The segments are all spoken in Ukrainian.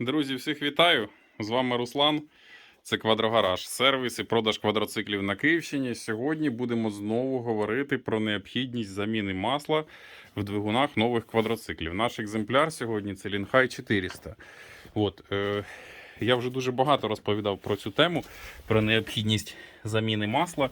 Друзі, всіх вітаю! З вами Руслан. Це Квадрогараж, сервіс і продаж квадроциклів на Київщині. Сьогодні будемо знову говорити про необхідність заміни масла в двигунах нових квадроциклів. Наш екземпляр сьогодні це Лінхай 400. От, е, я вже дуже багато розповідав про цю тему, про необхідність заміни масла,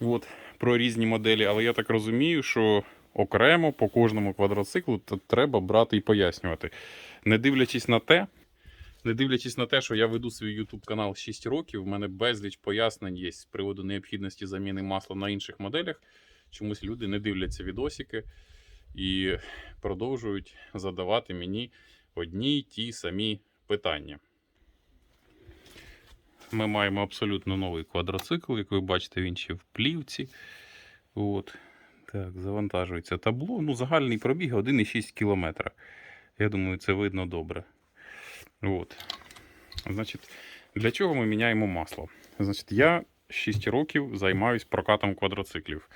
от, про різні моделі, але я так розумію, що окремо по кожному квадроциклу то треба брати і пояснювати. Не дивлячись на те, не дивлячись на те, що я веду свій YouTube канал 6 років, в мене безліч пояснень є з приводу необхідності заміни масла на інших моделях. Чомусь люди не дивляться відосики і продовжують задавати мені одні й ті самі питання. Ми маємо абсолютно новий квадроцикл, як ви бачите, він ще в плівці. От. Так, завантажується табло. Ну, загальний пробіг 1,6 км. Я думаю, це видно добре. От. Значить, для чого ми міняємо масло? Значить, я 6 років займаюсь прокатом квадроциклів.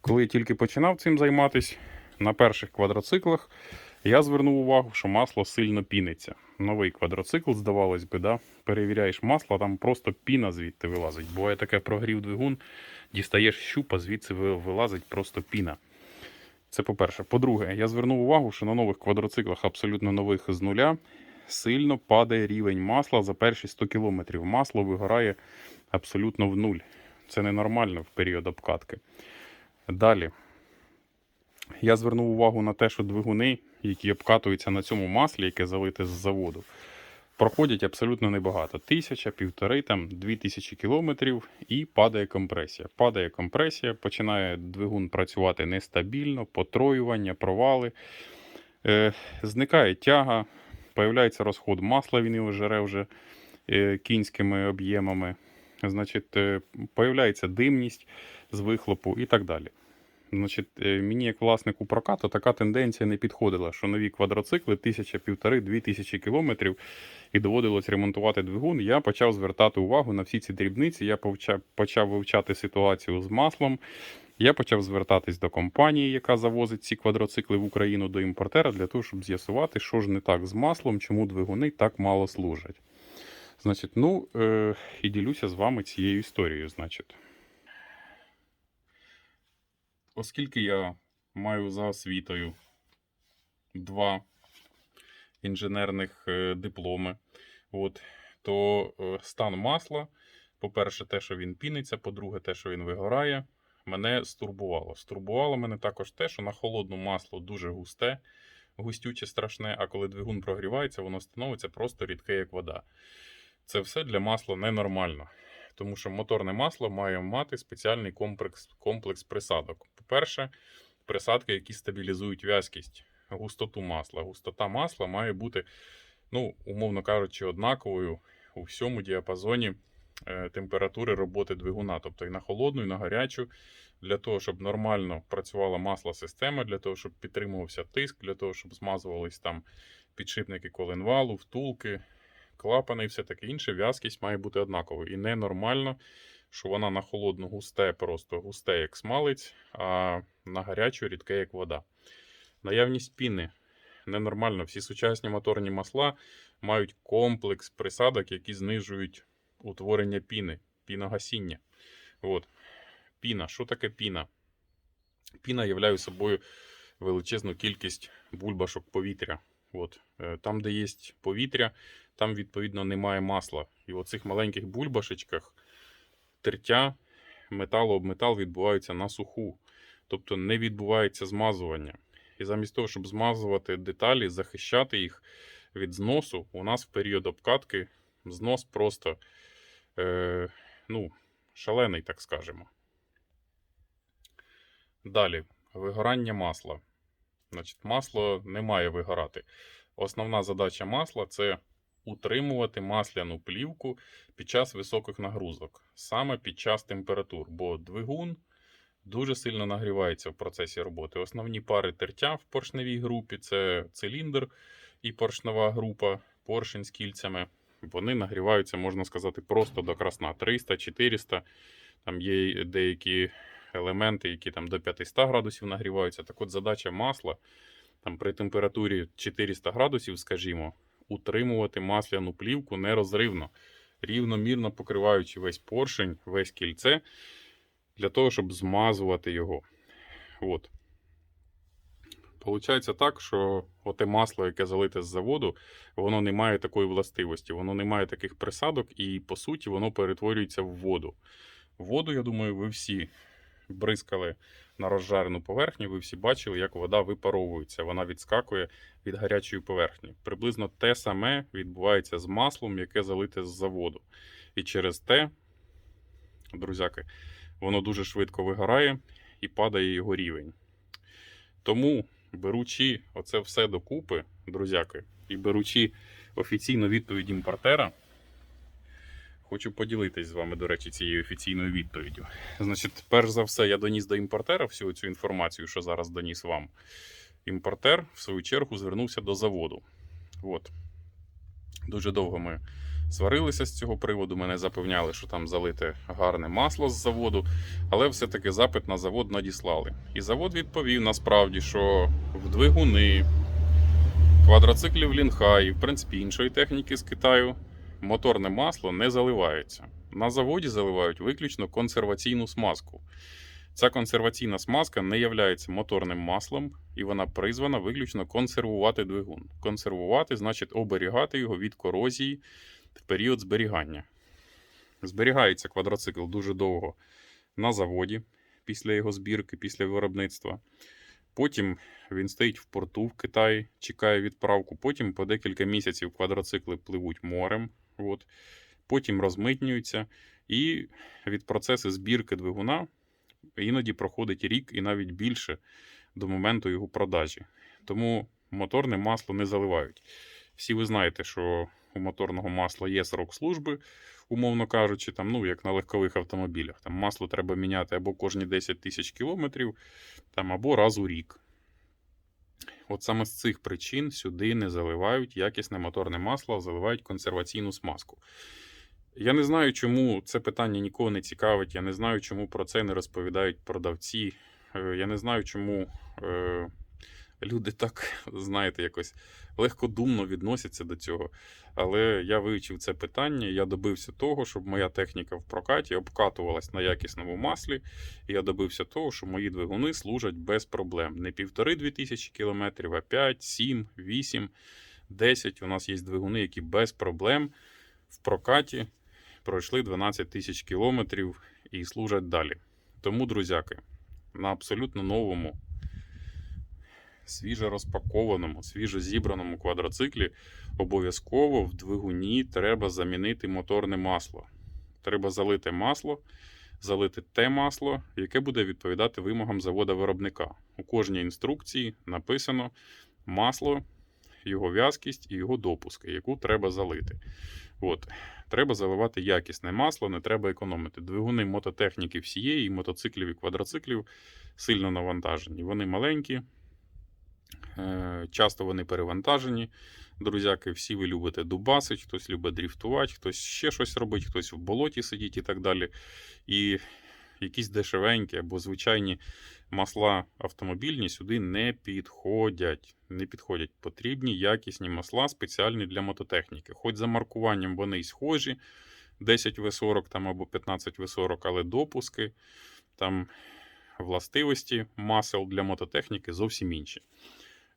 Коли я тільки починав цим займатися, на перших квадроциклах я звернув увагу, що масло сильно піниться. Новий квадроцикл, здавалось би, да? перевіряєш масло, там просто піна звідти вилазить. Буває таке прогрів двигун, дістаєш щупа, звідси вилазить просто піна. Це по-перше. По-друге, я звернув увагу, що на нових квадроциклах, абсолютно нових з нуля, сильно падає рівень масла за перші 100 км. Масло вигорає абсолютно в нуль. Це ненормально в період обкатки. Далі. Я звернув увагу на те, що двигуни, які обкатуються на цьому маслі, яке залите з заводу, проходять абсолютно небагато. Тисяча, півтори, там, дві тисячі кілометрів і падає компресія. Падає компресія, починає двигун працювати нестабільно, потроювання, провали. Е, зникає тяга, появляється розход масла, він його жере вже е, кінськими об'ємами. Значить, е, появляється димність з вихлопу і так далі. Значить, е, мені, як власнику прокату, така тенденція не підходила, що нові квадроцикли тисяча, півтори, дві тисячі кілометрів і доводилось ремонтувати двигун. Я почав звертати увагу на всі ці дрібниці. Я почав вивчати ситуацію з маслом. Я почав звертатись до компанії, яка завозить ці квадроцикли в Україну до імпортера, для того, щоб з'ясувати, що ж не так з маслом, чому двигуни так мало служать. Значить, ну е- і ділюся з вами цією історією. Значить. Оскільки я маю за освітою два інженерних е, дипломи, от, то е, стан масла, по-перше, те, що він піниться, по-друге, те, що він вигорає, мене стурбувало. Стурбувало мене також те, що на холодну масло дуже густе, густюче страшне, а коли двигун прогрівається, воно становиться просто рідке, як вода. Це все для масла ненормально. Тому що моторне масло має мати спеціальний комплекс, комплекс присадок. По-перше, присадки, які стабілізують в'язкість, густоту масла. Густота масла має бути, ну, умовно кажучи, однаковою у всьому діапазоні температури роботи двигуна, тобто і на холодну, і на гарячу, для того, щоб нормально працювала масла система, для того, щоб підтримувався тиск, для того, щоб змазувались там підшипники коленвалу, втулки, клапани і все таке інше, в'язкість має бути однаковою. І ненормально, що вона на холодну густе, просто густе, як смалець, а на гарячу рідке, як вода. Наявність піни ненормально. Всі сучасні моторні масла мають комплекс присадок, які знижують утворення піни, піногасіння. От. Піна. Що таке піна? Піна являє собою величезну кількість бульбашок повітря. От. Е, Там, де є повітря, там, відповідно, немає масла. І в оцих маленьких бульбашечках тертя металу об метал відбуваються на суху. Тобто не відбувається змазування. І замість того, щоб змазувати деталі, захищати їх від зносу, у нас в період обкатки знос просто е, ну, шалений, так скажемо. Далі, вигорання масла. Значить, масло не має вигорати. Основна задача масла це утримувати масляну плівку під час високих нагрузок, саме під час температур, бо двигун дуже сильно нагрівається в процесі роботи. Основні пари тертя в поршневій групі це циліндр і поршнева група, поршень з кільцями. Вони нагріваються, можна сказати, просто до красна 300-400. Там є деякі елементи, які там до 500 градусів нагріваються. Так от задача масла там при температурі 400 градусів, скажімо, утримувати масляну плівку нерозривно, рівномірно покриваючи весь поршень, весь кільце, для того, щоб змазувати його. От. Получається так, що оте масло, яке залите з заводу, воно не має такої властивості, воно не має таких присадок, і по суті воно перетворюється в воду. Воду, я думаю, ви всі бризкали на розжарену поверхню, ви всі бачили, як вода випаровується. Вона відскакує від гарячої поверхні. Приблизно те саме відбувається з маслом, яке залите з заводу. І через те, друзяки, воно дуже швидко вигорає і падає його рівень. Тому, беручи оце все докупи, друзяки, і беручи офіційну відповідь імпортера, хочу поділитись з вами, до речі, цією офіційною відповіддю. Значить, перш за все, я доніс до імпортера всю цю інформацію, що зараз доніс вам. Імпортер, в свою чергу, звернувся до заводу. От. Дуже довго ми сварилися з цього приводу. Мене запевняли, що там залите гарне масло з заводу, але все-таки запит на завод надіслали. І завод відповів насправді, що в двигуни, квадроциклів Лінхай і, в принципі, іншої техніки з Китаю моторне масло не заливається. На заводі заливають виключно консерваційну смазку. Ця консерваційна смазка не є моторним маслом, і вона призвана виключно консервувати двигун. Консервувати значить оберігати його від корозії період зберігання. Зберігається квадроцикл дуже довго на заводі після його збірки, після виробництва. Потім він стоїть в порту в Китаї, чекає відправку. Потім по декілька місяців квадроцикли пливуть морем. От. Потім розмитнюються. І від процесу збірки двигуна іноді проходить рік і навіть більше до моменту його продажі. Тому моторне масло не заливають. Всі ви знаєте, що у моторного масла є срок служби, умовно кажучи, там, ну, як на легкових автомобілях. Там масло треба міняти або кожні 10 тисяч кілометрів, там, або раз у рік. От саме з цих причин сюди не заливають якісне моторне масло, а заливають консерваційну смазку. Я не знаю, чому це питання нікого не цікавить. Я не знаю, чому про це не розповідають продавці. Е, Я не знаю, чому е, люди так, знаєте, якось легкодумно відносяться до цього. Але я вивчив це питання, я добився того, щоб моя техніка в прокаті обкатувалась на якісному маслі. І я добився того, що мої двигуни служать без проблем. Не півтори-дві тисячі кілометрів, а 5, 7, 8, 10. У нас є двигуни, які без проблем в прокаті пройшли 12 тисяч кілометрів і служать далі. Тому, друзяки, на абсолютно новому, свіжо розпакованому, свіжо зібраному квадроциклі обов'язково в двигуні треба замінити моторне масло. Треба залити масло, залити те масло, яке буде відповідати вимогам завода виробника. У кожній інструкції написано масло, його в'язкість і його допуски, яку треба залити. От. Треба заливати якісне масло, не треба економити. Двигуни мототехніки всієї, мотоциклів і квадроциклів сильно навантажені. Вони маленькі, часто вони перевантажені. Друзяки, всі ви любите дубасить, хтось любить дріфтувати, хтось ще щось робить, хтось в болоті сидить і так далі. І якісь дешевенькі або звичайні масла автомобільні сюди не підходять. Не підходять. Потрібні якісні масла спеціальні для мототехніки. Хоч за маркуванням вони й схожі, 10 В40 там або 15 В40, але допуски, там властивості масел для мототехніки зовсім інші.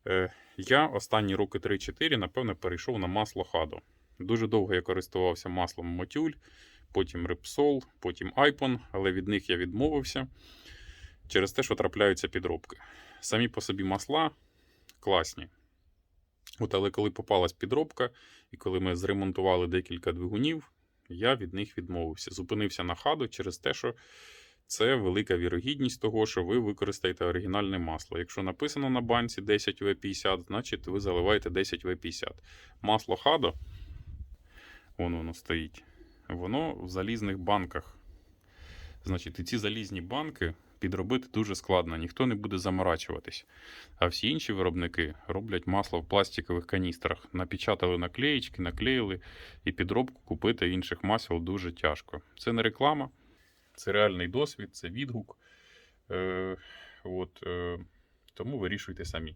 Е, я останні роки 3-4, напевно, перейшов на масло Хадо. Дуже довго я користувався маслом Мотюль, потім Repsol, потім Ipon, але від них я відмовився через те, що трапляються підробки. Самі по собі масла класні. От, але коли попалась підробка, і коли ми зремонтували декілька двигунів, я від них відмовився. Зупинився на хаду через те, що це велика вірогідність того, що ви використаєте оригінальне масло. Якщо написано на банці 10В50, значить ви заливаєте 10В50. Масло хадо, вон воно стоїть, воно в залізних банках. Значить, і ці залізні банки підробити дуже складно, ніхто не буде заморачуватись. А всі інші виробники роблять масло в пластикових каністрах. Напечатали наклеїчки, наклеїли, і підробку купити інших масел дуже тяжко. Це не реклама, це реальний досвід, це відгук. Е, от, е, тому вирішуйте самі.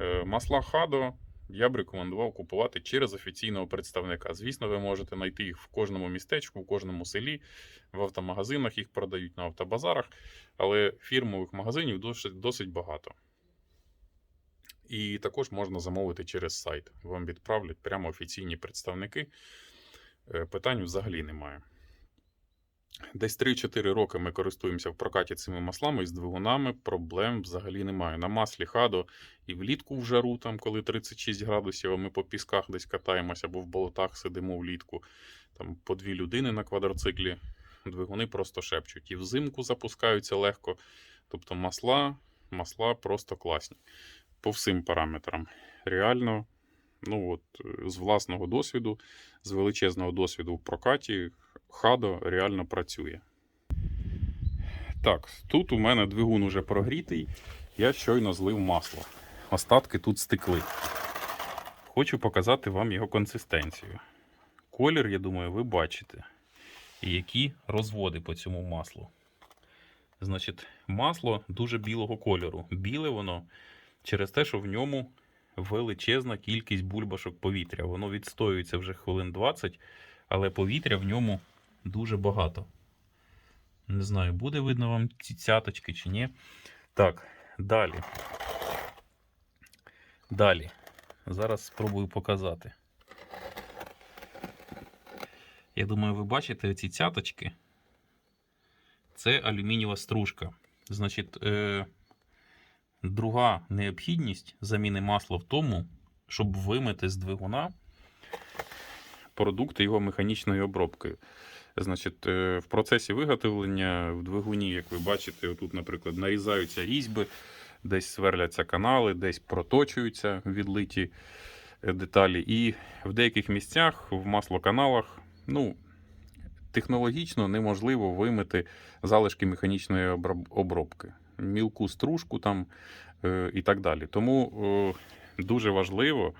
Е, масла Хадо я б рекомендував купувати через офіційного представника. Звісно, ви можете знайти їх в кожному містечку, в кожному селі, в автомагазинах їх продають на автобазарах, але фірмових магазинів досить, досить багато. І також можна замовити через сайт. Вам відправлять прямо офіційні представники. Е, Питань взагалі немає. Десь 3-4 роки ми користуємося в прокаті цими маслами і з двигунами проблем взагалі немає. На маслі хадо і влітку в жару, там, коли 36 градусів, а ми по пісках десь катаємося або в болотах сидимо влітку. Там по дві людини на квадроциклі. Двигуни просто шепчуть. І взимку запускаються легко. Тобто масла, масла просто класні. По всім параметрам. Реально, ну от, е, з власного досвіду, з величезного досвіду в прокаті, Хадо реально працює. Так, тут у мене двигун уже прогрітий. Я щойно злив масло. Остатки тут стекли. Хочу показати вам його консистенцію. Колір, я думаю, ви бачите. І які розводи по цьому маслу. Значить, масло дуже білого кольору. Біле воно через те, що в ньому величезна кількість бульбашок повітря. Воно відстоюється вже хвилин 20, але повітря в ньому дуже багато. Не знаю, буде видно вам ці цяточки чи ні. Так, далі. Далі. Зараз спробую показати. Я думаю, ви бачите ці цяточки. Це алюмінієва стружка. Значить, е, друга необхідність заміни масла в тому, щоб вимити з двигуна продукти його механічної обробки. Значить, е, в процесі виготовлення в двигуні, як ви бачите, тут, наприклад, нарізаються різьби, десь сверляться канали, десь проточуються відлиті е, деталі. І в деяких місцях, в маслоканалах, ну, технологічно неможливо вимити залишки механічної обробки, мілку стружку там е, і так далі. Тому е, дуже важливо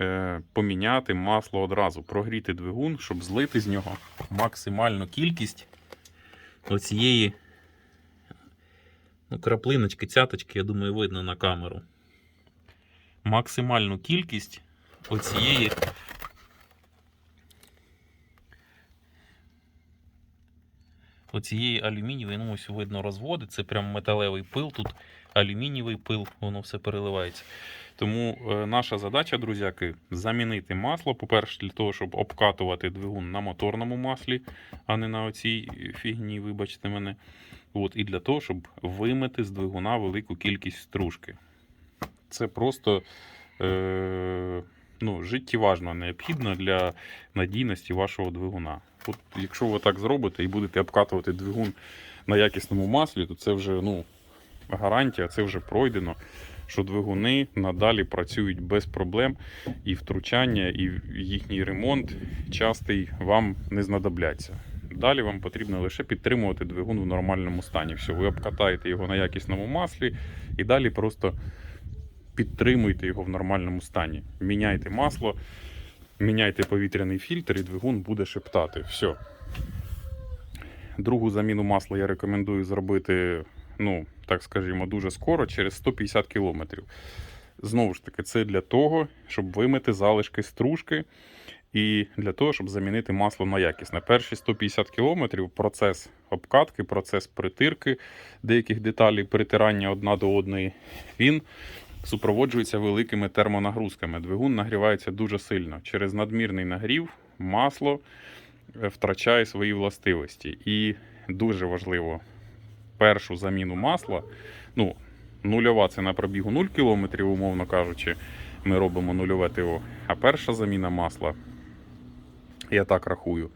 е, поміняти масло одразу, прогріти двигун, щоб злити з нього максимальну кількість оцієї ну, краплиночки, цяточки, я думаю, видно на камеру. Максимальну кількість оцієї оцієї алюмінієвої, ну ось видно розводи, це прям металевий пил, тут алюмінієвий пил, воно все переливається. Тому е, наша задача, друзяки, замінити масло, по-перше, для того, щоб обкатувати двигун на моторному маслі, а не на оцій фігні, вибачте мене. От, і для того, щоб вимити з двигуна велику кількість стружки. Це просто е, ну, життєважно необхідно для надійності вашого двигуна. От, якщо ви так зробите і будете обкатувати двигун на якісному маслі, то це вже ну, гарантія, це вже пройдено що двигуни надалі працюють без проблем, і втручання, і їхній ремонт частий вам не знадобляться. Далі вам потрібно лише підтримувати двигун в нормальному стані. Все, ви обкатаєте його на якісному маслі і далі просто підтримуйте його в нормальному стані. Міняйте масло, міняйте повітряний фільтр, і двигун буде шептати. Все. Другу заміну масла я рекомендую зробити ну, так скажімо, дуже скоро, через 150 кілометрів. Знову ж таки, це для того, щоб вимити залишки стружки і для того, щоб замінити масло на якісне. Перші 150 кілометрів процес обкатки, процес притирки деяких деталей, притирання одна до одної, він супроводжується великими термонагрузками. Двигун нагрівається дуже сильно. Через надмірний нагрів масло е, втрачає свої властивості. І дуже важливо першу заміну масла. Ну, нульова це на пробігу 0 км, умовно кажучи, ми робимо нульове ТО. А перша заміна масла, я так рахую,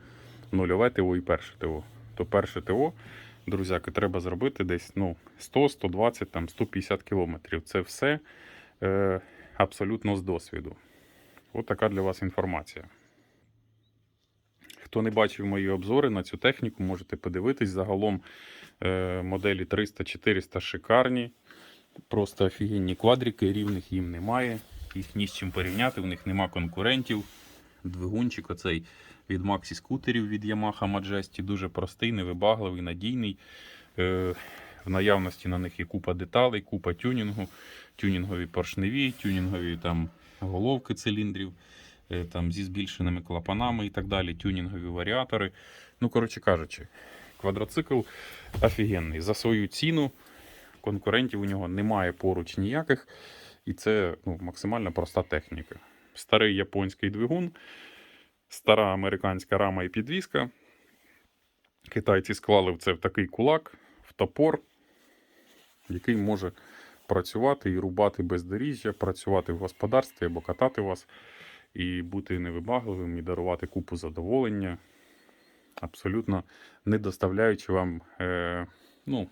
нульове ТО і перше ТО. То перше ТО, друзяки, треба зробити десь ну, 100, 120, там, 150 км. Це все е, абсолютно з досвіду. От така для вас інформація. Хто не бачив мої обзори на цю техніку, можете подивитись. Загалом е, моделі 300-400 шикарні. Просто офігенні квадрики, рівних їм немає. Їх ні з чим порівняти, в них нема конкурентів. Двигунчик оцей від Maxi скутерів від Yamaha Majesty дуже простий, невибагливий, надійний. Е, в наявності на них є купа деталей, купа тюнінгу, тюнінгові поршневі, тюнінгові там головки циліндрів, е, там зі збільшеними клапанами і так далі, тюнінгові варіатори. Ну, коротше кажучи, квадроцикл офігенний. За свою ціну конкурентів у нього немає поруч ніяких. І це ну, максимально проста техніка. Старий японський двигун, стара американська рама і підвіска. Китайці склали це в такий кулак, в топор, який може працювати і рубати бездоріжжя, працювати в господарстві або катати вас, і бути невибагливим, і дарувати купу задоволення, абсолютно не доставляючи вам е, ну,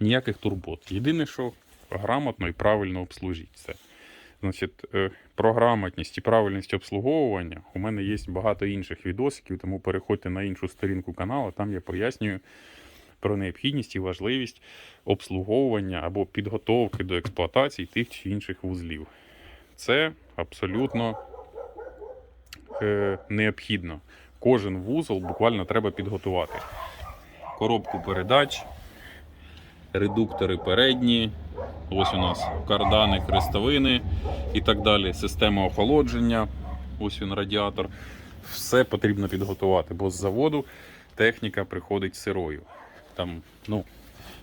ніяких турбот. Єдине, що грамотно і правильно обслужіть це. Значить, е, про грамотність і правильність обслуговування у мене є багато інших відосиків, тому переходьте на іншу сторінку каналу, там я пояснюю про необхідність і важливість обслуговування або підготовки до експлуатації тих чи інших вузлів. Це абсолютно е, необхідно. Кожен вузол буквально треба підготувати. Коробку передач, редуктори передні, ось у нас кардани, крестовини і так далі. Система охолодження, ось він радіатор. Все потрібно підготувати, бо з заводу техніка приходить сирою. Там, ну,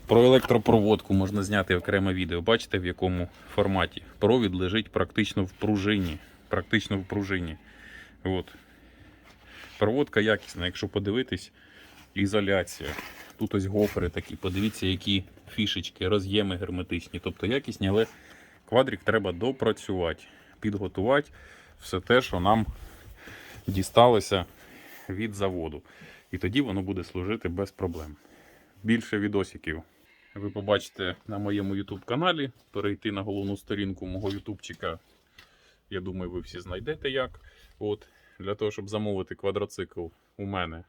про електропроводку можна зняти окреме відео. Бачите, в якому форматі? Провід лежить практично в пружині. Практично в пружині. От. Проводка якісна, якщо подивитись, ізоляція. Тут ось гофри такі, подивіться, які фішечки, роз'єми герметичні, тобто якісні, але квадрик треба допрацювати, підготувати все те, що нам дісталося від заводу. І тоді воно буде служити без проблем. Більше відосиків ви побачите на моєму YouTube каналі. Перейти на головну сторінку мого ютубчика. Я думаю, ви всі знайдете як. От, для того, щоб замовити квадроцикл у мене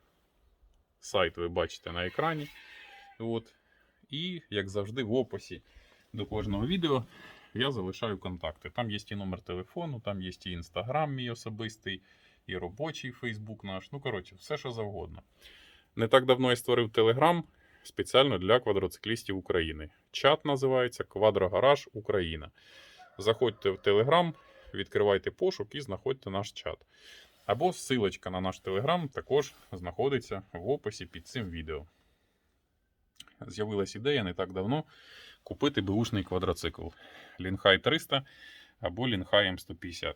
сайт ви бачите на екрані. От. І, як завжди, в описі до кожного відео я залишаю контакти. Там є і номер телефону, там є і інстаграм мій особистий, і робочий Фейсбук наш. Ну, коротше, все, що завгодно. Не так давно я створив Телеграм спеціально для квадроциклістів України. Чат називається Квадрогараж Україна. Заходьте в Телеграм, відкривайте пошук і знаходьте наш чат. Або ссылочка на наш телеграм також знаходиться в описі під цим відео. З'явилась ідея не так давно купити беушний квадроцикл Лінхай 300 або Лінхай М150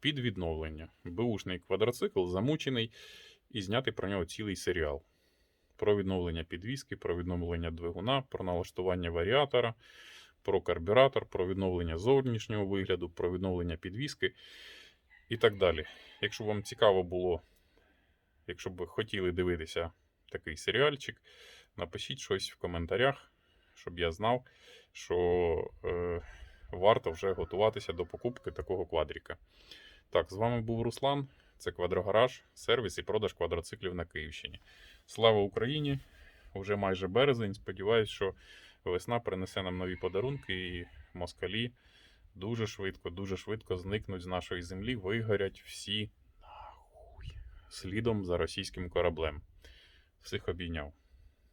під відновлення. Беушний квадроцикл замучений і зняти про нього цілий серіал. Про відновлення підвіски, про відновлення двигуна, про налаштування варіатора, про карбюратор, про відновлення зовнішнього вигляду, про відновлення підвіски і так далі. Якщо вам цікаво було, якщо б хотіли дивитися такий серіальчик, напишіть щось в коментарях, щоб я знав, що е, варто вже готуватися до покупки такого квадріка. Так, з вами був Руслан. Це Квадрогараж, сервіс і продаж квадроциклів на Київщині. Слава Україні! Уже майже березень. Сподіваюсь, що весна принесе нам нові подарунки і москалі дуже швидко, дуже швидко зникнуть з нашої землі, вигорять всі нахуй слідом за російським кораблем. Всіх обійняв.